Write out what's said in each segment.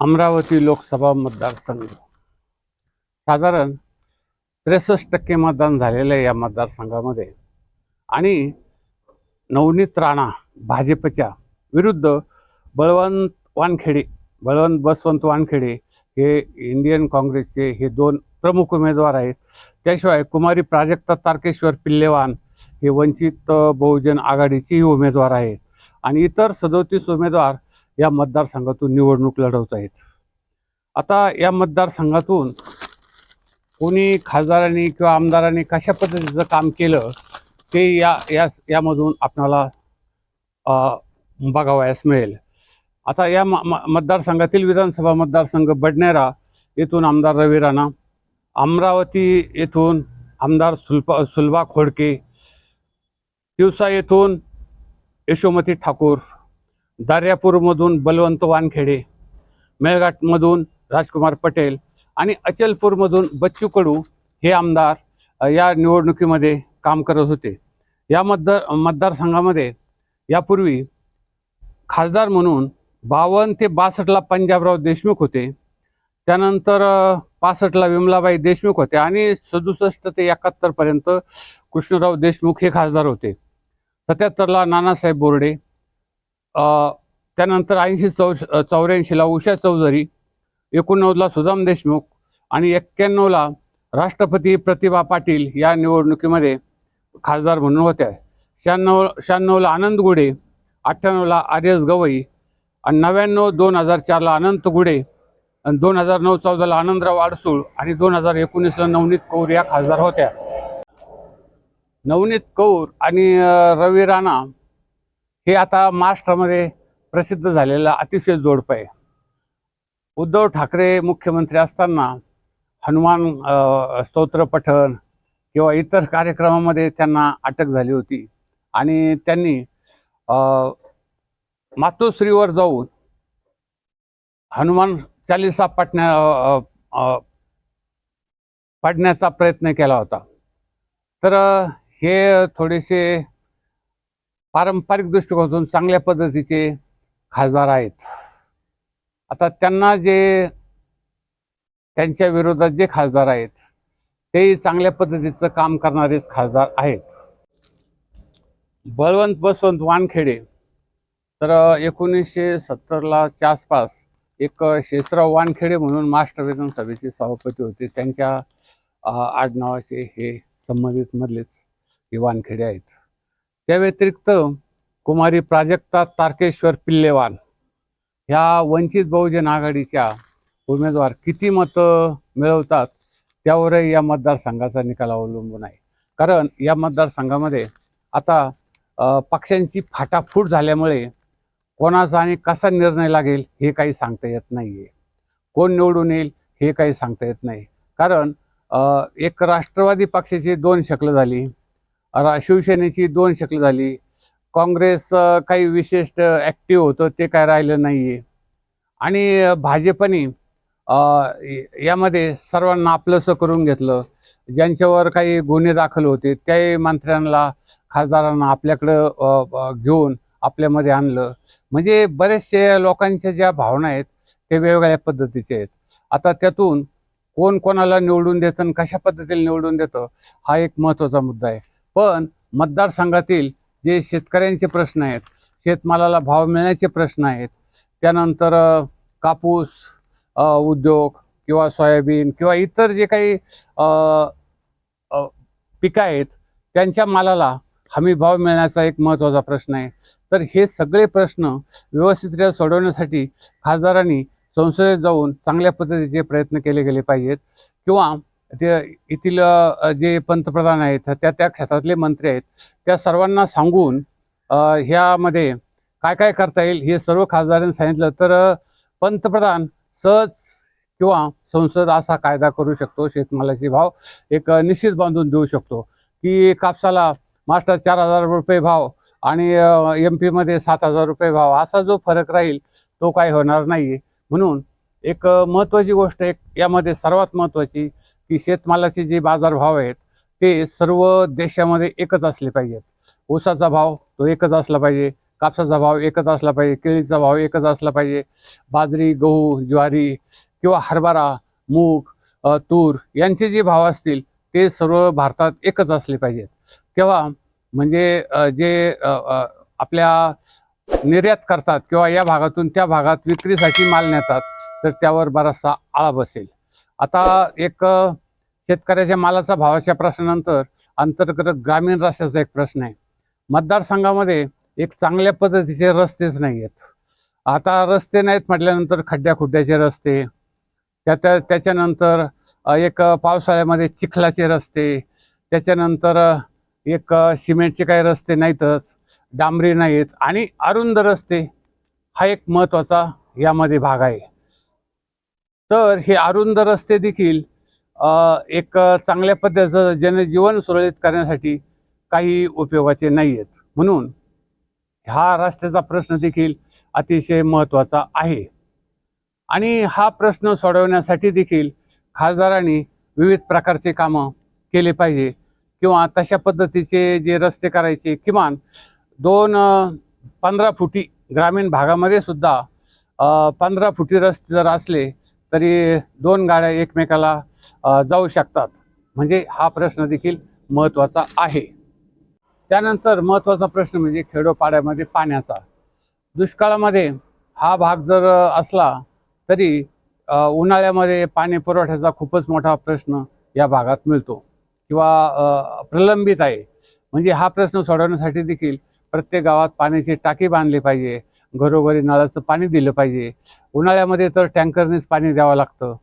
अमरावती लोकसभा मतदारसंघ. साधारण त्रेसष्ट टक्के मतदान झालेलं आहे या मतदारसंघामध्ये. आणि नवनीत राणा भाजपच्या विरुद्ध बळवंत वानखेडे बळवंत बसवंत वानखेडे हे इंडियन काँग्रेसचे हे दोन प्रमुख उमेदवार आहेत. त्याशिवाय कुमारी प्राजक्ता तारकेश्वर पिल्लेवान हे वंचित बहुजन आघाडीचेही उमेदवार आहेत. आणि इतर सदोतीस उमेदवार या मतदारसंघातून निवडणूक लढवत आहेत. आता या मतदारसंघातून कोणी खासदारांनी किंवा आमदारांनी कशा पद्धतीचं काम केलं ते या या यामधून आपणाला बघावयास मिळेल. आता या म म- मतदारसंघातील विधानसभा मतदारसंघ बडनेरा येथून आमदार रवी राणा अमरावती येथून आमदार सुलपा सुलभा खोडके तिवसा येथून यशोमती ठाकूर दार्यापूरमधून बलवंत वानखेडे मेळघाटमधून राजकुमार पटेल आणि अचलपूरमधून बच्चू कडू हे आमदार या निवडणुकीमध्ये काम करत होते. या मतदार मतदारसंघामध्ये यापूर्वी खासदार म्हणून बावन्न ते बासष्टला पंजाबराव देशमुख होते. त्यानंतर पासष्टला विमलाबाई देशमुख होते आणि सदुसष्ट ते एकाहत्तरपर्यंत कृष्णराव देशमुख हे खासदार होते. सत्याहत्तरला नानासाहेब बोर्डे त्यानंतर ऐंशी चौ चौऱ्याऐंशीला उषा चौधरी एकोणनव्वदला सुदाम देशमुख आणि एक्क्याण्णवला राष्ट्रपती प्रतिभा पाटील या निवडणुकीमध्ये खासदार म्हणून होत्या. शहाण्णव शहाण्णवला आनंद गुडे अठ्ठ्याण्णवला आर एस गवई आणि नव्याण्णव दोन हजार चारला अनंत गुडे आणि दोन हजार नऊ चौदाला आनंदराव आडसूळ आणि दोन हजार एकोणीसला नवनीत कौर या खासदार होत्या. नवनीत कौर आणि रवी राणा हे आता महाराष्ट्रामध्ये प्रसिद्ध झालेलं अतिशय जोडपं आहे. उद्धव ठाकरे मुख्यमंत्री असताना हनुमान स्तोत्र पठण किंवा इतर कार्यक्रमामध्ये त्यांना अटक झाली होती. आणि त्यांनी मातोश्रीवर जाऊन हनुमान चालिसा पाठण्या पाडण्याचा प्रयत्न केला होता. तर हे थोडेसे पारंपरिक दृष्टिकोनातून चांगल्या पद्धतीचे खासदार आहेत. आता त्यांना जे त्यांच्या विरोधात जे खासदार आहेत ते चांगल्या पद्धतीचं काम करणारेच खासदार आहेत. बळवंत बसवंत वानखेडे तर एकोणीसशे सत्तरलाच्या आसपास एक शेषराव वानखेडे म्हणून महाराष्ट्र विधानसभेचे सभापती होते. त्यांच्या आडनावाचे हे संबंधित मधलेच हे वानखेडे आहेत. त्या व्यतिरिक्त कुमारी प्राजक्ता तारकेश्वर पिल्लेवान ह्या वंचित बहुजन आघाडीच्या उमेदवार किती मतं मिळवतात त्यावरही या मतदारसंघाचा निकाल अवलंबून आहे. कारण या मतदारसंघामध्ये आता पक्षांची फाटाफूट झाल्यामुळे कोणाचा आणि कसा निर्णय लागेल हे काही सांगता येत नाही आहे कोण निवडून येईल हे काही सांगता येत नाही. कारण एक राष्ट्रवादी पक्षाची दोन शकलं झाली. रा शिवसेनेची दोन शकलं झाली. काँग्रेस काही विशेष ॲक्टिव्ह होतं ते काय राहिलं नाही आहे आणि भाजपने यामध्ये सर्वांना आपलंसं करून घेतलं. ज्यांच्यावर काही गुन्हे दाखल होते त्याही मंत्र्यांना खासदारांना आपल्याकडं घेऊन आपल्यामध्ये आणलं. म्हणजे बरेचसे लोकांच्या ज्या भावना आहेत ते वेगवेगळ्या पद्धतीचे आहेत. आता त्यातून कोण कोणाला निवडून देतं आणि कशा पद्धतीने निवडून देतं हा एक महत्त्वाचा मुद्दा आहे. पण मतदारसंघातील जे शेतकऱ्यांचे प्रश्न आहेत शेतमालाला भाव मिळण्याचे प्रश्न आहेत त्यानंतर कापूस उद्योग किंवा सोयाबीन किंवा इतर जे काही पिकं आहेत त्यांच्या मालाला हमी भाव मिळण्याचा एक महत्त्वाचा प्रश्न आहे. तर हे सगळे प्रश्न व्यवस्थितरित्या सोडवण्यासाठी खासदारांनी संसदेत जाऊन चांगल्या पद्धतीचे प्रयत्न केले गेले पाहिजेत किंवा ते येथील जे पंतप्रधान आहेत त्या त्या क्षेत्रातले मंत्री आहेत त्या सर्वांना सांगून ह्यामध्ये काय काय करता येईल हे सर्व खासदारांनी सांगितलं. तर पंतप्रधान सहज किंवा संसद असा कायदा करू शकतो शेतमालाचे भाव एक निश्चित बांधून देऊ शकतो. की कापसाला महाराष्ट्रात चार हजार रुपये भाव आणि एम पीमध्ये सात हजार रुपये भाव असा जो फरक राहील तो काही होणार नाही म्हणून एक महत्त्वाची गोष्ट एक यामध्ये सर्वात महत्त्वाची की शेतमालाचे जे बाजारभाव आहेत ते सर्व देशामध्ये एकच असले पाहिजेत. ऊसाचा भाव तो एकच असला पाहिजे कापसाचा भाव एकच असला पाहिजे केळीचा भाव एकच असला पाहिजे बाजरी गहू ज्वारी किंवा हरभरा मूग तूर यांचे जे भाव असतील ते सर्व भारतात एकच असले पाहिजेत. तेव्हा म्हणजे जे आपल्या निर्यात करतात किंवा या भागातून त्या भागात विक्रीसाठी माल नेतात तर त्यावर बराचसा आळा बसेल. आता एक शेतकऱ्याच्या मालाचा भावाच्या प्रश्नानंतर अंतर्गत ग्रामीण रस्त्याचा एक प्रश्न आहे. मतदारसंघामध्ये एक चांगल्या पद्धतीचे रस्तेच नाही आहेत आता रस्ते नाहीत म्हटल्यानंतर खड्ड्या खुड्ड्याचे रस्ते त्या त्याच्यानंतर एक पावसाळ्यामध्ये चिखलाचे रस्ते त्याच्यानंतर एक सिमेंटचे काही रस्ते नाहीतच डांबरी नाहीत आणि अरुंद रस्ते हा एक महत्त्वाचा यामध्ये भाग आहे. तर हे अरुंद रस्ते देखील एक चांगल्या पद्धतीचं जनजीवन सुरळीत करण्यासाठी काही उपयोगाचे नाही आहेत म्हणून हा रस्त्याचा प्रश्न देखील अतिशय महत्त्वाचा आहे. आणि हा प्रश्न सोडवण्यासाठी देखील खासदारांनी विविध प्रकारचे कामं केले पाहिजे किंवा तशा पद्धतीचे जे रस्ते करायचे किमान दोन पंधरा फुटी ग्रामीण भागामध्ये सुद्धा पंधरा फुटी रस्ते जर असले तरी दोन गाड्या एकमेकाला जाऊ शकतात. म्हणजे हा प्रश्न देखील महत्त्वाचा आहे. त्यानंतर महत्त्वाचा प्रश्न म्हणजे खेडोपाड्यामध्ये पाण्याचा. दुष्काळामध्ये हा भाग जर असला तरी उन्हाळ्यामध्ये पाणी पुरवठ्याचा खूपच मोठा प्रश्न या भागात मिळतो. किंवा प्रलंबित आहे. म्हणजे हा प्रश्न सोडवण्यासाठी देखील प्रत्येक गावात पाण्याची टाकी बांधली पाहिजे. घरोघरी नळाचं पाणी दिलं पाहिजे. उन्हाळ्यामध्ये तर टँकरनेच पाणी द्यावं लागतं.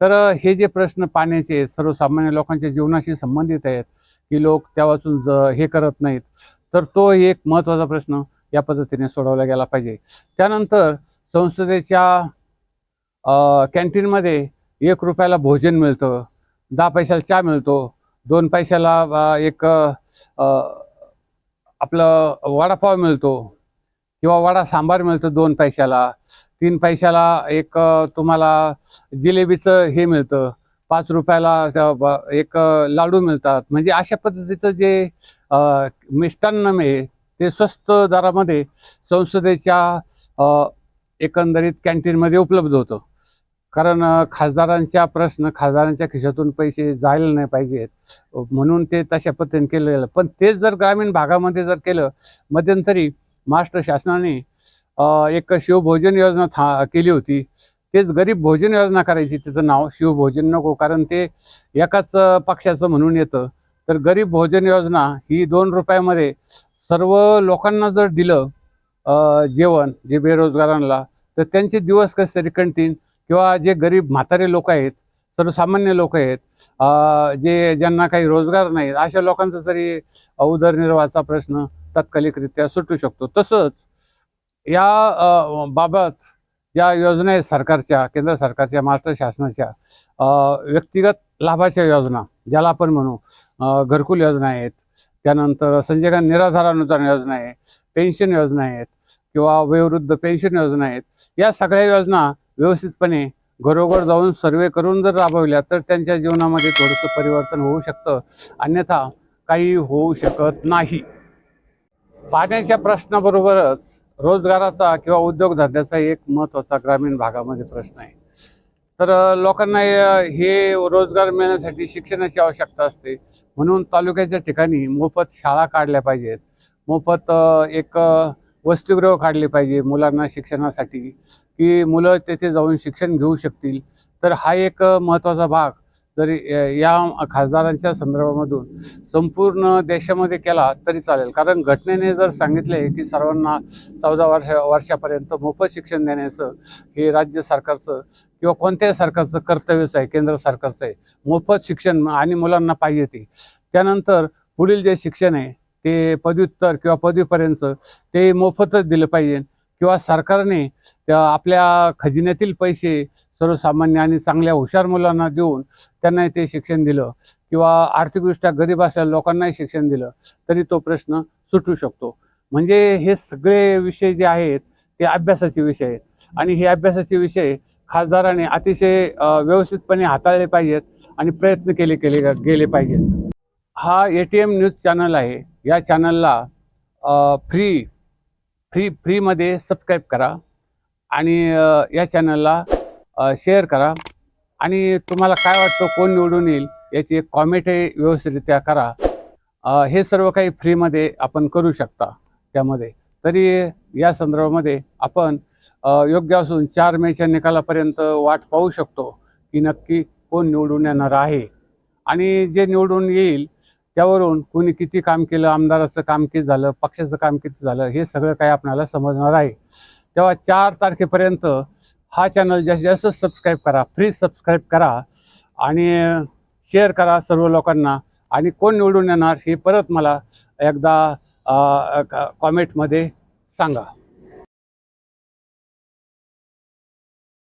तर हे जे प्रश्न पाण्याचे सर्वसामान्य लोकांच्या जीवनाशी संबंधित आहेत की लोक त्या वाचून हे करत नाहीत तर तो एक महत्त्वाचा प्रश्न या पद्धतीने सोडवला गेला पाहिजे. त्यानंतर संसदेच्या कॅन्टीनमध्ये एक रुपयाला भोजन मिळतं दहा पैशाला चहा मिळतो दोन पैशाला एक आपलं वडापाव मिळतो किंवा वडा सांबार मिळतो दोन पैशाला तीन पैशाला एक तुम्हाला जिलेबीचं हे मिळतं पाच रुपयाला त्या ब- एक लाडू मिळतात. म्हणजे अशा पद्धतीचं जे मिष्टान्न आहे ते स्वस्त दरामध्ये संसदेच्या एकंदरीत कॅन्टीनमध्ये उपलब्ध होतं. कारण खासदारांच्या प्रश्न खासदारांच्या खिशातून पैसे जायला नाही पाहिजेत. म्हणून ते तशा पद्धतीने केलं गेलं पण तेच जर ग्रामीण भागामध्ये जर केलं मध्यंतरी महाराष्ट्र शासनाने एक शिवभोजन योजना था केली होती. तेच गरीब भोजन योजना करायची. त्याचं नाव शिवभोजन नको कारण ते एकाच पक्षाचं म्हणून येतं. तर गरीब भोजन योजना ही दोन रुपयामध्ये सर्व लोकांना जर दिलं जेवण जे बेरोजगारांना तर त्यांचे दिवस कसे तरी कणतील किंवा जे गरीब म्हातारे लोक आहेत सर्वसामान्य लोक आहेत जे ज्यांना काही रोजगार नाही अशा लोकांचा तरी उदरनिर्वाहाचा प्रश्न तात्कालिकरित्या सुटू शकतो. तसंच या बाबत ज्या योजना आहेत सरकारच्या केंद्र सरकारच्या महाराष्ट्र शासनाच्या व्यक्तिगत लाभाच्या योजना ज्याला आपण म्हणू घरकुल योजना आहेत. त्यानंतर संजय गांधी निराधार अनुदान योजना आहे पेन्शन योजना आहेत किंवा वयोवृद्ध पेन्शन योजना आहेत. या सगळ्या योजना व्यवस्थितपणे घरोघर जाऊन सर्वे करून जर राबवल्या तर त्यांच्या जीवनामध्ये थोडंसं परिवर्तन होऊ शकतं. अन्यथा काही होऊ शकत नाही. पाण्याच्या प्रश्नाबरोबरच रोजगाराचा किंवा उद्योगधंद्याचा एक महत्त्वाचा ग्रामीण भागामध्ये प्रश्न आहे. तर लोकांना हे रोजगार मिळण्यासाठी शिक्षणाची आवश्यकता असते. म्हणून तालुक्याच्या ठिकाणी मोफत शाळा काढल्या पाहिजेत. मोफत एक वसतिगृह काढले पाहिजे मुलांना शिक्षणासाठी की मुलं तेथे जाऊन शिक्षण घेऊ शकतील. तर हा एक महत्त्वाचा भाग जरी या खासदारांच्या संदर्भामधून संपूर्ण देशामध्ये केला तरी चालेल. कारण घटनेने जर सांगितले की सर्वांना चौदा वर्ष वर्षापर्यंत मोफत शिक्षण देण्याचं हे राज्य सरकारचं किंवा कोणत्याही सरकारचं कर्तव्यच आहे केंद्र सरकारचं आहे मोफत शिक्षण आणि मुलांना पाहिजे ते. त्यानंतर पुढील जे शिक्षण आहे ते पदव्युत्तर किंवा पदवीपर्यंत ते मोफतच दिलं पाहिजे किंवा सरकारने आपल्या खजिन्यातील पैसे सर्वसामान्य आणि चांगल्या हुशार मुलांना देऊन त्यांना ते शिक्षण दिलं किंवा आर्थिकदृष्ट्या गरीब असलेल्या लोकांनाही शिक्षण दिलं तरी तो प्रश्न सुटू शकतो. म्हणजे हे सगळे विषय जे आहेत ते अभ्यासाचे विषय आहेत. आणि हे अभ्यासाचे विषय खासदाराने अतिशय व्यवस्थितपणे हाताळले पाहिजेत आणि प्रयत्न केले केले गेले पाहिजेत. हा A T M news channel आहे. या चॅनलला फ्री फ्री फ्रीमध्ये सबस्क्राईब करा आणि या चॅनलला शेअर करा. आणि तुम्हाला काय वाटतं कोण निवडून येईल याची एक कॉमेंटही व्यवस्थितरित्या करा. हे सर्व काही फ्रीमध्ये आपण करू शकता त्यामध्ये. तरी या संदर्भामध्ये आपण योग्य असून चार मेच्या निकालापर्यंत वाट पाहू शकतो की नक्की कोण निवडून येणार आहे. आणि जे निवडून येईल त्यावरून कोणी किती काम केलं आमदाराचं काम किती झालं पक्षाचं काम किती झालं हे सगळं काही आपल्याला समजणार आहे. तेव्हा चार तारखेपर्यंत हा चॅनल जास्तीत जास्त सबस्क्राईब करा. फ्री सबस्क्राईब करा आणि शेअर करा सर्व लोकांना. आणि कोण निवडून येणार हे परत मला एकदा कॉमेंटमध्ये सांगा.